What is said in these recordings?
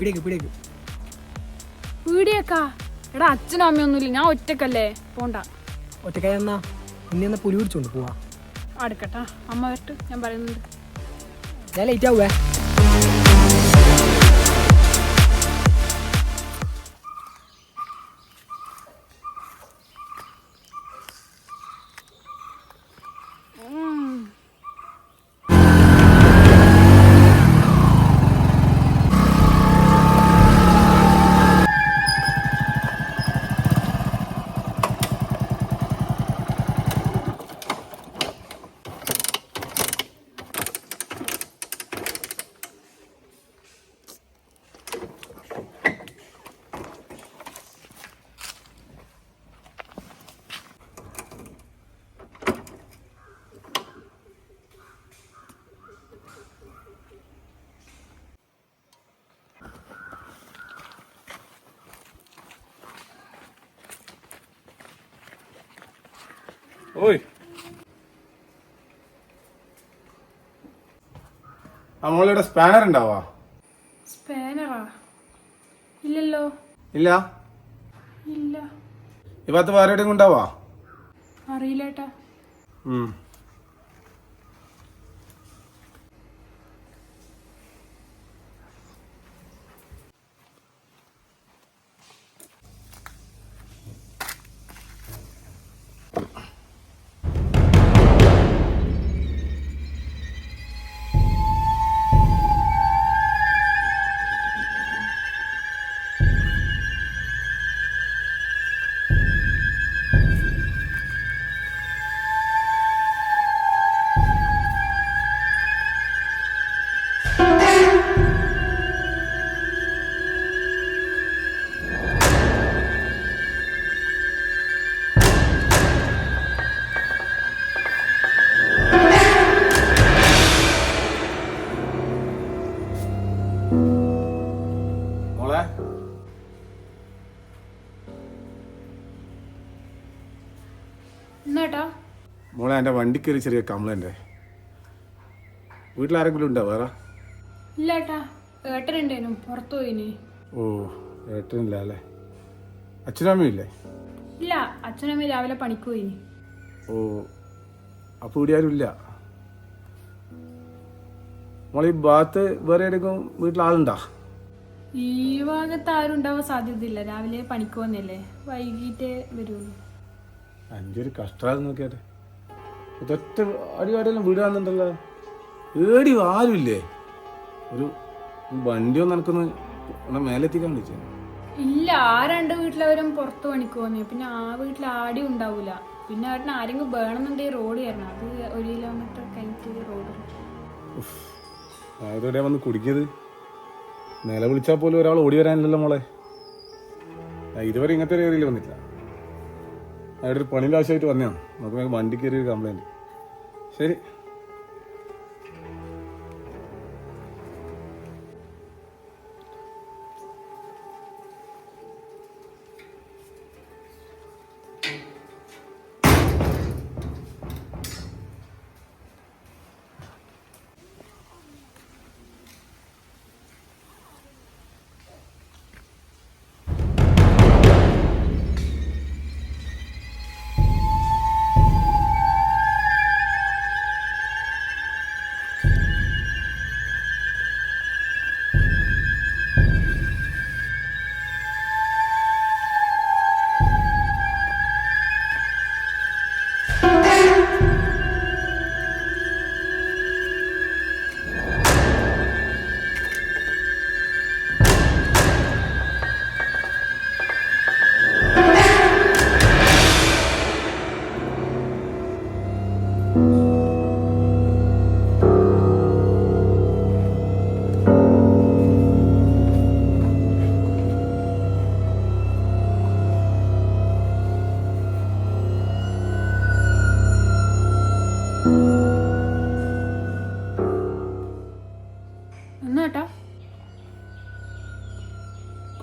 പിടിയേക്ക് പിടിയേക്ക്. വീടിയേക്കാ എടാ അച്ഛനും അമ്മയൊന്നുമില്ല ഞാൻ ഒറ്റക്കല്ലേ? പോണ്ട. ഒറ്റക്കായ എന്നാ ഇനി എന്നാ പുലി പിടിച്ചോണ്ട് പോവാ. അടുക്കട്ടാ. അമ്മ വരട്ട് ഞാൻ പറയുന്നുണ്ട്. ഞാൻ ലേറ്റ് ആവുവേ. ഓയ്. ആ മോളിവിടെ സ്പാനർ ഉണ്ടാവാ? സ്പാനറാ? ഇല്ലല്ലോ. ഇല്ല? ഇല്ല. ഈ ഭാഗത്ത് വേറെ എവിടെയും ഉണ്ടാവാ? Thank ഏട്ടാ. എന്റെ വണ്ടിക്ക് ഒരു ചെറിയ കംപ്ലൈന്റ് വീട്ടിലാരെങ്കിലും ഉണ്ടോ വേറെ? ഇല്ല ഏട്ടാ ഏട്ടനുണ്ടേനും പുറത്തു പോയിനി. ഓ ഏട്ടനില്ല അല്ലേ? അച്ഛനും അമ്മയും ഇല്ലേ? ഇല്ല അച്ഛനമ്മ രാവിലെ പണിക്ക് പോയിനി. ഓ അപ്പോൾ ഇവിടെ ആരും ഇല്ല? മോളെ ഈ ഭാഗത്ത് വേറെ എവിടെയെങ്കിലും വീട്ടിൽ ആളുണ്ടോ? ഈ ഭാഗത്ത് ആരും ഉണ്ടാവാൻ സാധ്യതയില്ല. രാവിലെ പണിക്ക് വന്നല്ലേ വൈകിട്ടേ വരുള്ളൂ. അഞ്ചൊരു കഷ്ടമായിരുന്നു നോക്കിയാട്ടെ ഇതൊറ്റ അടി അടിയെല്ലാം വീടാന്നുണ്ടല്ലോ. ഏടി ആരുമില്ലേ? ഒരു വണ്ടിയോ നടക്കുന്ന മേലെത്തിക്കാൻ വിളിച്ചു. ഇല്ല ആ രണ്ട് വീട്ടിലവരും പുറത്ത് പണിക്ക് പോന്നെ. പിന്നെ ആ വീട്ടിൽ ആടി ഉണ്ടാവൂല. പിന്നെ അവരുടെ ആരെങ്കിലും വേണമെന്നുണ്ടെങ്കിൽ റോഡ് കയറണം അത് ഒരു കിലോമീറ്റർ കഴിഞ്ഞിട്ട് റോഡ് അതെവിടെയാ വന്ന് കുടിക്കിയത്? നില വിളിച്ചാൽ പോലും ഒരാൾ ഓടി വരാനില്ലല്ലോ മോളെ. ഇതുവരെ ഇങ്ങനത്തെ ഒരു ഏരിയയിൽ വന്നിട്ടില്ല. പണിയിൽ ആവശ്യമായിട്ട് വന്നതാണ്. നമുക്ക് വണ്ടി വണ്ടിക്ക് ഒരു കംപ്ലൈന്റ് ശരി.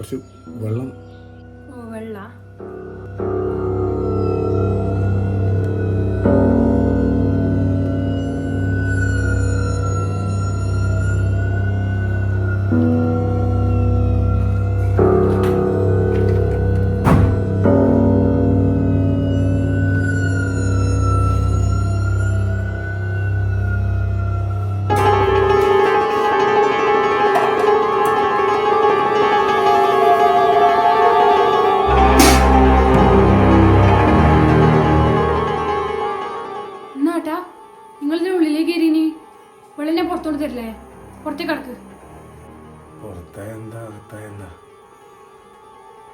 കുറച്ച് വെള്ളം ഉള്ളിലേക്ക് കയറിനി വെള്ളിനെ പുറത്തോട്ട് തരില്ലേ? പുറത്തേക്ക് കിടക്ക്. പുറത്തായ എന്താ അകത്തായ എന്താ?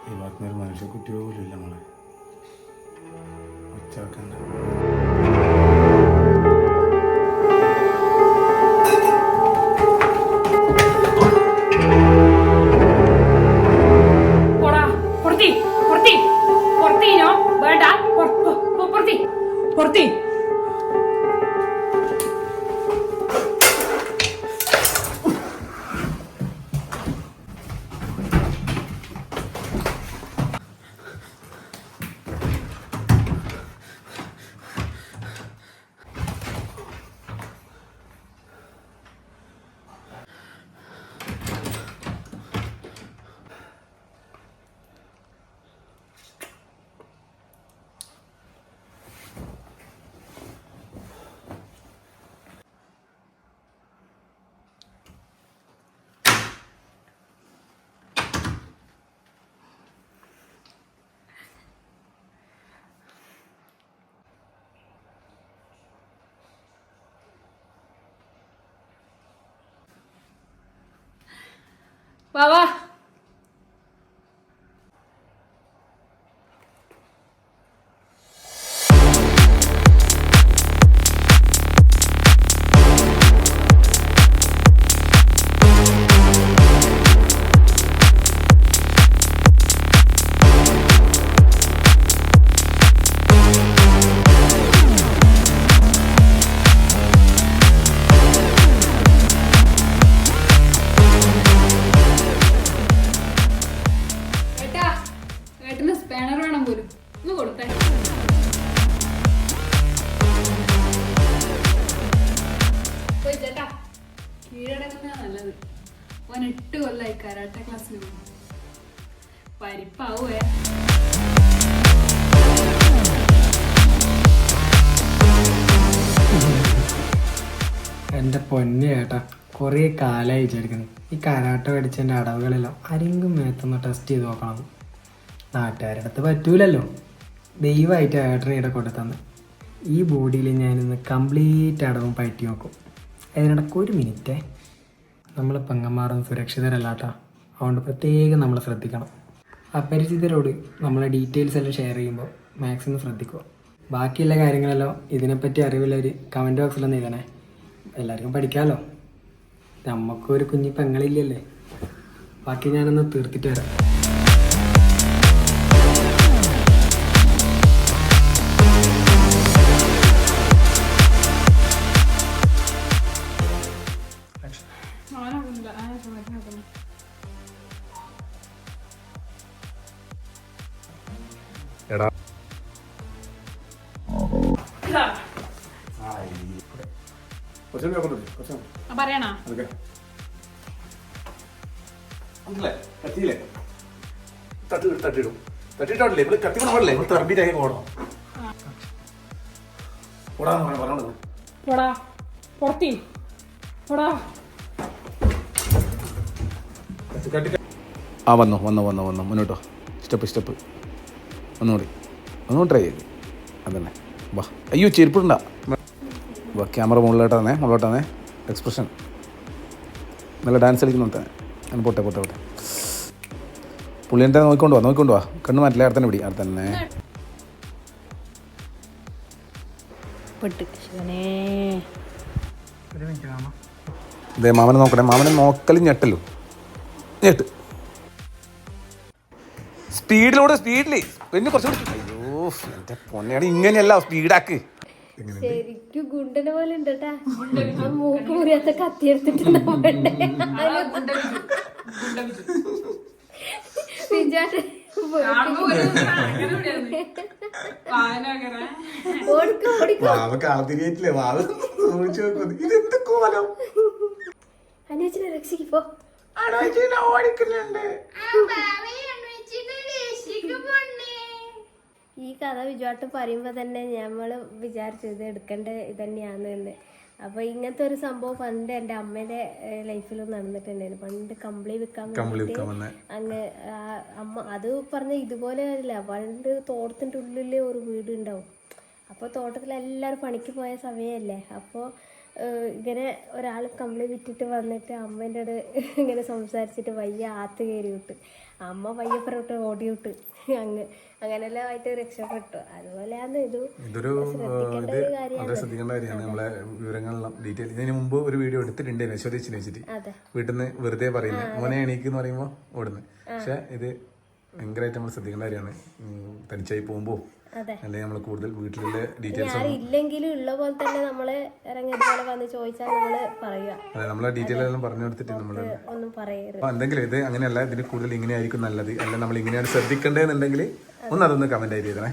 ഈ മനുഷ്യ പോലും ഇല്ല നമ്മളെ ഉച്ചാക്കണ്ട വാ വാ പരിപ്പാവേ. എന്റെ പൊന്നെ ചേട്ടാ കുറേ കാലമായി വിചാരിക്കുന്നു. ഈ കരാട്ട പഠിച്ചതിന്റെ അടവുകളെല്ലാം ആരെങ്കിലും മേത്തൊന്ന് ടെസ്റ്റ് ചെയ്ത് നോക്കണം. നാട്ടുകാരുടെ അടുത്ത് പറ്റൂലല്ലോ. ദൈവമായിട്ട് ഏട്ടനെ ഇവിടെ കൊടുത്തന്ന് ഈ ബോഡിയിൽ ഞാനിന്ന് കംപ്ലീറ്റ് അടവും പറ്റി നോക്കും. അതിനിടക്ക് ഒരു മിനിറ്റേ നമ്മൾ പെങ്ങന്മാരൊന്നും സുരക്ഷിതരല്ലാട്ടാ. അതുകൊണ്ട് പ്രത്യേകം നമ്മൾ ശ്രദ്ധിക്കണം. അപരിചിതരോട് നമ്മളെ ഡീറ്റെയിൽസ് എല്ലാം ഷെയർ ചെയ്യുമ്പോൾ മാക്സിമം ശ്രദ്ധിക്കുക. ബാക്കിയുള്ള കാര്യങ്ങളെല്ലാം ഇതിനെപ്പറ്റി അറിവുള്ളവർ കമന്റ് ബോക്സിലൊന്നും എഴുതണേ. എല്ലാവർക്കും പഠിക്കാമല്ലോ നമുക്കൊരു കുഞ്ഞി പെങ്ങളില്ലല്ലേ ബാക്കി ഞാനൊന്ന് തീർത്തിട്ട് വരാം. കുറച്ചുകൂടി വരൂ, കുറച്ചുകൂടി. പറയണ. അതൊക്കെ. ഉണ്ടല്ലേ? കത്തിയില്ലേ? തട്ടി കത്തി തെറപ്പിയിട്ടൊക്കെ പോകണം. പറഞ്ഞ് പോടാ. പുറത്തി. പോടാ. കത്തി. ആ വന്നോ വന്നോ വന്നോ വന്നോ. മുന്നോട്ടോ സ്റ്റെപ്പ് സ്റ്റെപ്പ്. ഒന്നുകൂടി. ഒന്നുകൂടി ട്രൈ ചെയ്ത് അതന്നെ. വാ. അയ്യോ ചെരുപ്പിടണ്ട. വാ ക്യാമറ മുകളിലോട്ട് തന്നെ മുകളിലോട്ട് തന്നെ എക്സ്പ്രഷൻ നല്ല ഡാൻസ് കളിക്കുന്നു തന്നെ അങ്ങനെ പോട്ടെ പോട്ടെ പോട്ടെ. പുള്ളിന്റെ നോക്കിക്കൊണ്ട് വാ നോക്കിക്കൊണ്ട് വാ. കണ്ണു മാറ്റില്ല അടുത്തന്നെ പിടി അടുത്ത തന്നെ ഇതേ മാമനെ നോക്കണേ. മാമനെ നോക്കലും ഞെട്ടല്ലോ ഞെട്ട്. സ്പീഡിലൂടെ സ്പീഡിൽ പിന്നെ കുറച്ചുകൂടി അയ്യോ എന്റെ പൊന്നെയാണ് ഇങ്ങനെയല്ല സ്പീഡാക്ക് ശരിക്കും ഗുണ്ടനെ പോലെ ഉണ്ട് കേട്ടാ ആ മൂക്ക് മുറിയാത്ത കത്തി എടുത്തിട്ട് വിചാരം ഓടിക്കോ ഓടിക്കോ. വാവക്ക് കഥ വിജുവാട്ട് പറയുമ്പോൾ തന്നെ നമ്മൾ വിചാരിച്ചു ഇത് എടുക്കേണ്ട ഇതന്നെയാന്ന് എന്ന്. അപ്പൊ ഇങ്ങനത്തെ ഒരു സംഭവം പണ്ട് എന്റെ അമ്മയുടെ ലൈഫിൽ നടന്നിട്ടുണ്ടായിരുന്നു. പണ്ട് കമ്പിളി വിൽക്കാൻ വേണ്ടിയിട്ട്. അങ്ങ് അമ്മ അത് പറഞ്ഞ ഇതുപോലെ അല്ല പണ്ട് തോട്ടത്തിന്റെ ഉള്ളിൽ ഒരു വീട് ഉണ്ടാവും അപ്പോൾ തോട്ടത്തിൽ എല്ലാവരും പണിക്ക് പോയ സമയമല്ലേ അപ്പോൾ ഇങ്ങനെ ഒരാൾ കമ്പിളി വിറ്റിട്ട് വന്നിട്ട് അമ്മേന്റെ അടുത്ത് ഇങ്ങനെ സംസാരിച്ചിട്ട് വയ്യ ആത്ത് കയറി വിട്ട് അമ്മ വയ്യപ്പുറത്ത് ഓടി വിട്ട്. അങ്ങ് അങ്ങനെല്ലാം ആയിട്ട് രക്ഷപ്പെട്ടു. അതുപോലെയാണ് ഇത്. ഇതൊരു വളരെ ശ്രദ്ധിക്കേണ്ട കാര്യമാണ്. നമ്മളെ വിവരങ്ങളെല്ലാം ഡീറ്റെയിൽ ഇതിന് മുമ്പ് ഒരു വീഡിയോ എടുത്തിട്ടുണ്ട് നശ്വരച്ചിനെ വെച്ചിട്ട്. വീട്ടിൽ നിന്ന് വെറുതെ പറയുന്നത് മോനെ എണീക്ക് എന്ന് പറയുമ്പോൾ ഓടുന്നത് പക്ഷെ ഇത് ഭയങ്കരമായിട്ട് നമ്മൾ ശ്രദ്ധിക്കേണ്ട കാര്യമാണ്. തനിച്ചായി പോകുമ്പോൾ അല്ലെങ്കിൽ നമ്മൾ കൂടുതൽ വീട്ടിലുള്ള ഡീറ്റെയിൽസ് ഇല്ലെങ്കിലും ഉള്ള പോലെ തന്നെ നമ്മൾ ഇറങ്ങി ഇതുപോലെ വന്ന് ചോദിച്ചാൽ നമ്മൾ പറയുക. അതെ നമ്മളെ ഡീറ്റെയിൽ എല്ലാം പറഞ്ഞു കൊടുത്തിട്ട് നമ്മൾ ഒന്നും പറയരുത്. അപ്പൊ എന്തെങ്കിലും ഇത് അങ്ങനെയല്ല ഇതിന് കൂടുതൽ ഇങ്ങനെയായിരിക്കും നല്ലത്. അല്ല നമ്മൾ ഇങ്ങനെയാണ് ശ്രദ്ധിക്കേണ്ടതെന്നുണ്ടെങ്കിൽ ഒന്ന് അതൊന്ന് കമന്റ് ആയി ചെയ്തേ